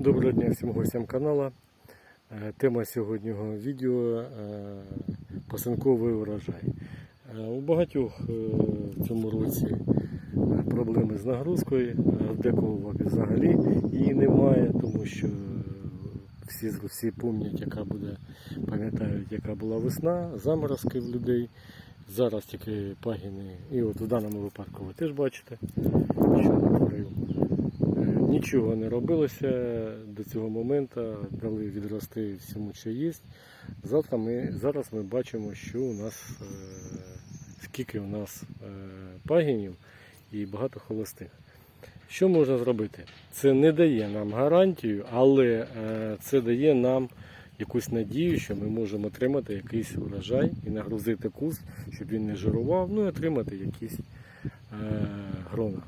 Доброго дня всім гостям каналу. Е, Тема сьогоднішнього відео е, пасинковий урожай. Е, У багатьох в цьому році проблеми з нагрузкою, декого взагалі її немає, тому що всі, всі пам'ятають, яка буде, пам'ятають, яка була весна, заморозки в людей. Зараз тільки пагіни, і от в даному випадку ви теж бачите, що натворив. Е, Нічого не робилося до цього моменту, дали відрости всьому, що є. Завтра ми, зараз ми бачимо, що у нас, е, скільки у нас е, пагінів і багато холостих. Що можна зробити? Це не дає нам гарантію, але е, це дає нам якусь надію, що ми можемо отримати якийсь урожай і нагрузити куст, щоб він не жирував, ну і отримати якісь е, грона.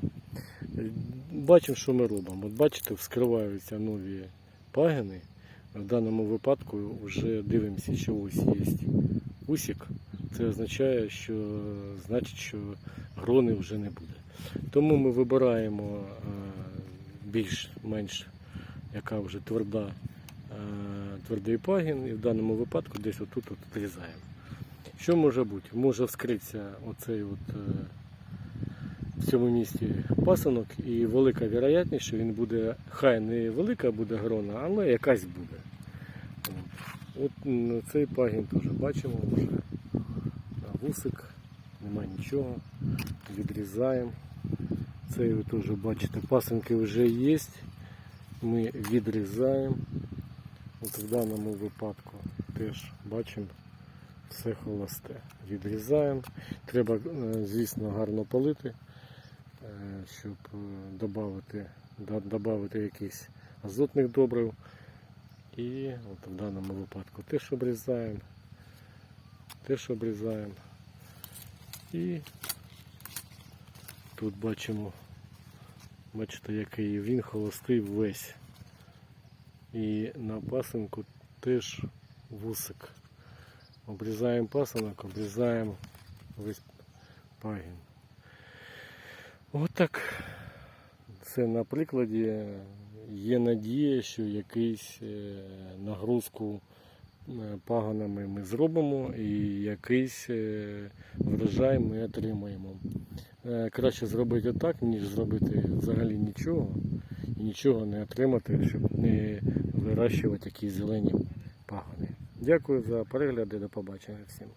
Бачимо, що ми робимо. От бачите, вскриваються нові пагини. В даному випадку вже дивимося, що ось є усік. Це означає, що значить, що грони вже не буде. Тому ми вибираємо е, більш-менш яка вже тверда, е, твердий пагін, і в даному випадку десь отут от відрізаємо. Що може бути? Може вскритися оцей от. В цьому місці пасанок і велика вірогідність, що він буде, хай не велика буде грона, але якась буде. От, От цей пагін теж бачимо вже. Вусик, нема нічого. Відрізаємо. Цей ви теж бачите, пасинки вже є. Ми відрізаємо. От в даному випадку теж бачимо все холосте. Відрізаємо. Треба, е, звісно, гарно полити е, щоб додати, додати якийсь азотних добрив. І от в даному випадку теж обрізаємо, теж обрізаємо. І тут бачимо, бачите, який він холостий весь. І на пасинку теж вусик. Обрізаємо пасинок, обрізаємо весь пагін. Отак. Це на прикладі є надія, що якийсь е, нагрузку е, паганами ми зробимо і якийсь е, врожай ми отримаємо. Краще зробити так, ніж зробити взагалі нічого і нічого не отримати, щоб не вирощувати якісь зелені пагани. Дякую за перегляд і до побачення всім.